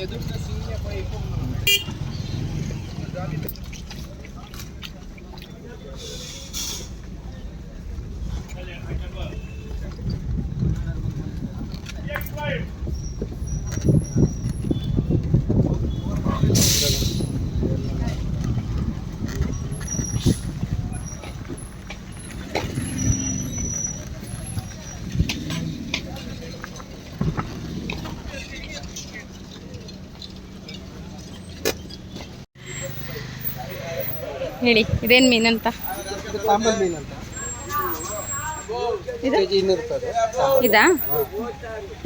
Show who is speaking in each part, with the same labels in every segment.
Speaker 1: apanhei duas assim, dancinhas, apanhei com ಹೇಳಿ ಇದೇನು ಮೀನಂತ
Speaker 2: ಇದು ಪಾಂಬಲ್ ಮೀನು ಅಂತ.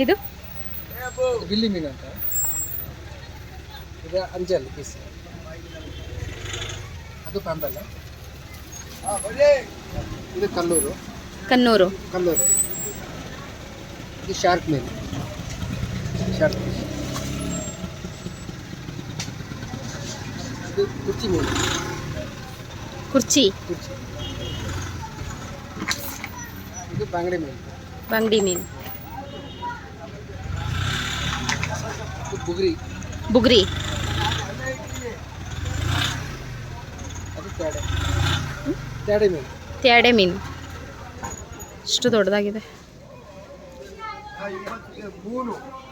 Speaker 1: ಇದು?
Speaker 2: ಬಿಲ್ಲಿ ಮೀನು ಅಂತ. ಇದು ಅಂಜಲ್ ಪೀಸ್ ಅದು ಪಾಂಬಲ್ ಇದು ಕಲ್ಲೂರು.
Speaker 1: ಕನ್ನೂರು
Speaker 2: ಕಲ್ಲೂರು. ಇದು ಶಾರ್ಕ್ ಮೀನು. ಶಾರ್ಕ್ ಇದು ಕುಚ್ಚಿ ಮೀನು.
Speaker 1: ಕುರ್ಚಿ.
Speaker 2: ಬಂಗಡಿ ಮೀನು. ಬುಗ್ರಿ.
Speaker 1: ತ್ಯಾಡೆ ಮೀನು. ಇಷ್ಟು ದೊಡ್ಡದಾಗಿದೆ.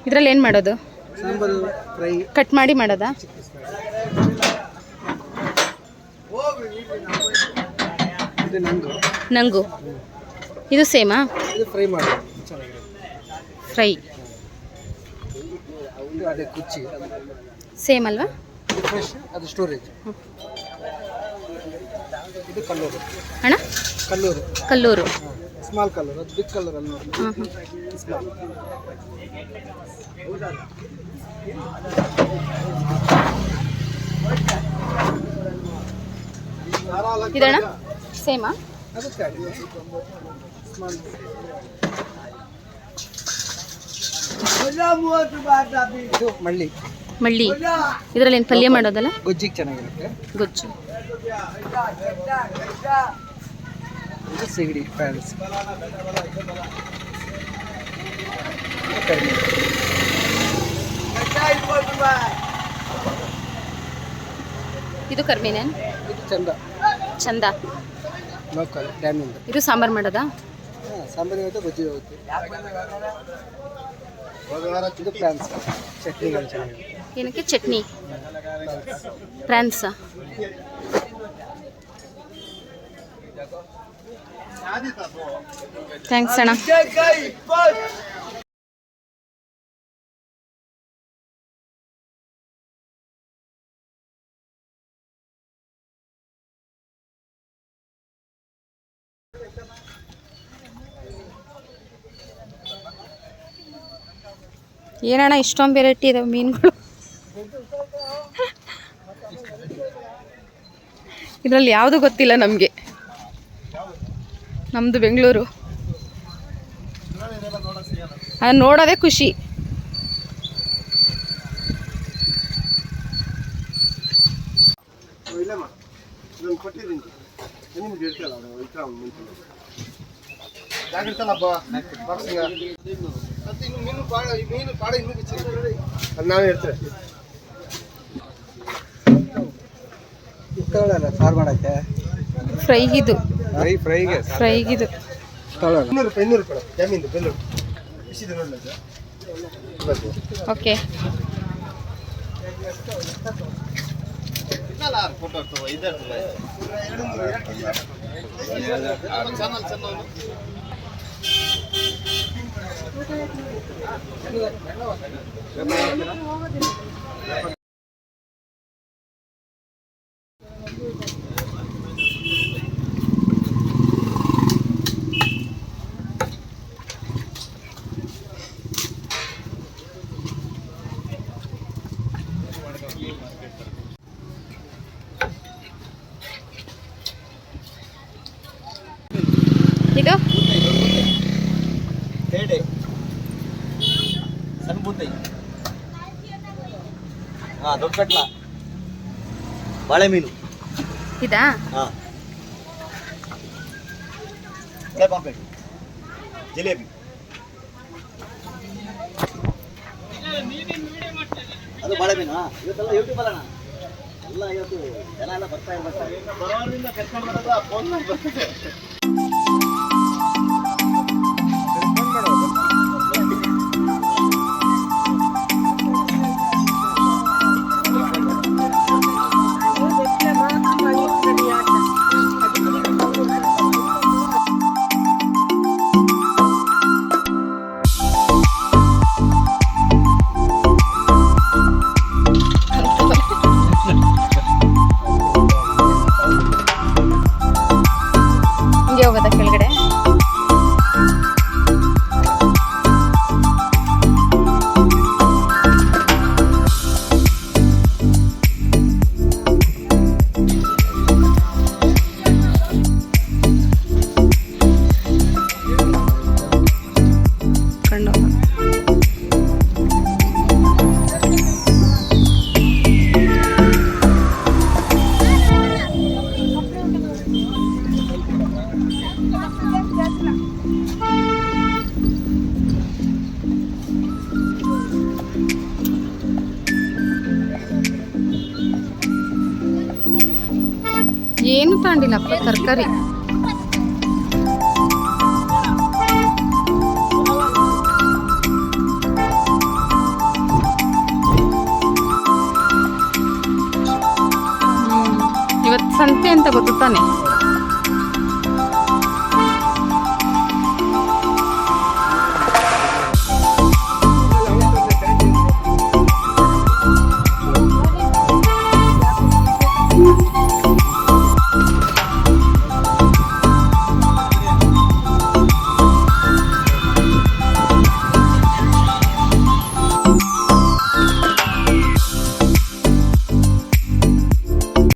Speaker 1: ಇದ್ರಲ್ಲಿ ಏನು ಮಾಡೋದು? ಕಟ್ ಮಾಡಿ ಮಾಡೋದಾ?
Speaker 2: ಇದು ನಂದು.
Speaker 1: ನಂಗು? ಇದು ಸೇಮಾ?
Speaker 2: ಇದು ಫ್ರೈ ಮಾಡಿ
Speaker 1: ಫ್ರೈ.
Speaker 2: ಅದೇ ಕುಚ್ಚಿ.
Speaker 1: ಸೇಮ್ ಅಲ್ವಾ?
Speaker 2: ಫ್ರೆಶ್ ಅದು ಸ್ಟೋರೇಜ್ ಇದು ಕಲ್ಲೂರು.
Speaker 1: ಅಣ್ಣ?
Speaker 2: ಕಲ್ಲೂರು.
Speaker 1: ಕಲ್ಲೂರು.
Speaker 2: ಸ್ಮಾಲ್ ಕಲ್ಲೂರು ಅದು ಬಿಗ್ ಕಲ್ಲರ್ ಅಲ್ಲಿ ನೋಡಿ ಸ್ಮಾಲ್
Speaker 1: ಇದಣ್ಣ? ಸೇಮಾ?
Speaker 2: ಇದು ಮಳ್ಳಿ.
Speaker 1: ಮಳ್ಳಿ. ಇದರಲ್ಲಿ ಏನು ಪಲ್ಯ ಮಾಡೋದಲ್ಲ?
Speaker 2: ಗೊಜ್ಜಿಗೆ ಚೆನ್ನಾಗಿರುತ್ತೆ.
Speaker 1: ಗೊಜ್ಜು.
Speaker 2: ಇದು ಸಿಗಡಿ ಪ್ಯಾನ್ಸ್
Speaker 1: ಇದು ಕರ್ಮಿನೇನು
Speaker 2: ಇದು ಚಂದ.
Speaker 1: ಚಂದ?
Speaker 2: ಲೋಕಲ್ ಡ್ಯಾಮಿಂದ
Speaker 1: ಇದು ಸಾಂಬಾರು ಮಾಡೋದಾ?
Speaker 2: ಹಾಂ ಸಾಂಬಾರಿಗೆ ಹೋಗುತ್ತೆ ಇದು ಪ್ರಾನ್ಸ್. ಚಟ್ನಿಗಳು ಚೆನ್ನಾಗಿದೆ
Speaker 1: ಏನಕ್ಕೆ? ಚಟ್ನಿ. ಪ್ರಾನ್ಸ. ಥ್ಯಾಂಕ್ಸ್ ಅಣ್ಣ. ಏನಣ್ಣ, ಇಷ್ಟೊಂದು ವೆರೈಟಿ ಇದಾವೆ ಮೀನುಗಳು? ಇದರಲ್ಲಿ ಯಾವುದು ಗೊತ್ತಿಲ್ಲ ನಮಗೆ. ನಮ್ಮದು ಬೆಂಗಳೂರು. ಅದು ನೋಡೋದೇ ಖುಷಿ.
Speaker 2: ಕೊಟ್ಟಿದ್ದೀನಿ. ನಿಮ್ಗೆ ಇರ್ತಲ್ಲ ಇರ್ತಾವ ಮುಂಚೆ ಜಾಗ್ರತಲ್ಲಪ್ಪ ಬಾಕ್ಸಿಂಗ ಮತ್ತೆ ಇನ್ನು ಮೀನು ಪಾಡ ಮೀನು ಪಾಡ ಇನ್ನೂ ನಾವೇ ಇರ್ತೇವೆ ತಗೊಳ್ಳಲ್ಲ ಸಾರು ಮಾಡೋಕ್ಕೆ?
Speaker 1: ಫ್ರೈಗಿದು.
Speaker 2: ಫ್ರೈ ಫ್ರೈಗೆ
Speaker 1: ಫ್ರೈಗಿದು.
Speaker 2: ತಗೊಳ್ಳಲ್ಲ ಇನ್ನೂರು ರೂಪಾಯಿ ಇನ್ನೂರು ರೂಪಾಯಿ ಜಮೀನು ಬೆಲ್ಲೂರು. ಬಿಸಿದೆ ನೋಡಲ್ಲ ಸರ್
Speaker 1: ಓಕೆ ಇದು
Speaker 3: ಹೇಡೆ ಸಣ್ಣ ಬೂತೈ ಹಾಂ ದೊಡ್ಡ ಕಟ್ಲ. ಬಾಳೆ ಮೀನು.
Speaker 1: ಇದಾ?
Speaker 3: ಹಾಂ. ಬಾಳೆ ಪಾಂಪೆಟ್. ಜಿಲೇಬಿ. ಅದು ಬಾಳೆ ಮೀನು? ಇವತ್ತೆಲ್ಲ ಯೂಟ್ಯೂಬ್ ಅಲ್ಲ ಎಲ್ಲ ಇವತ್ತು ಜನ ಎಲ್ಲ ಬರ್ತಾ ಇರ್ತಾರೆ
Speaker 2: ಬರೋದ್ರಿಂದ ಕರ್ಕೊಂಡು ಬರೋದು ಫೋನ್ ಬರ್ತದೆ.
Speaker 1: ಏನು ತಗೊಂಡಿಲ್ಲಪ್ಪ ತರಕಾರಿ?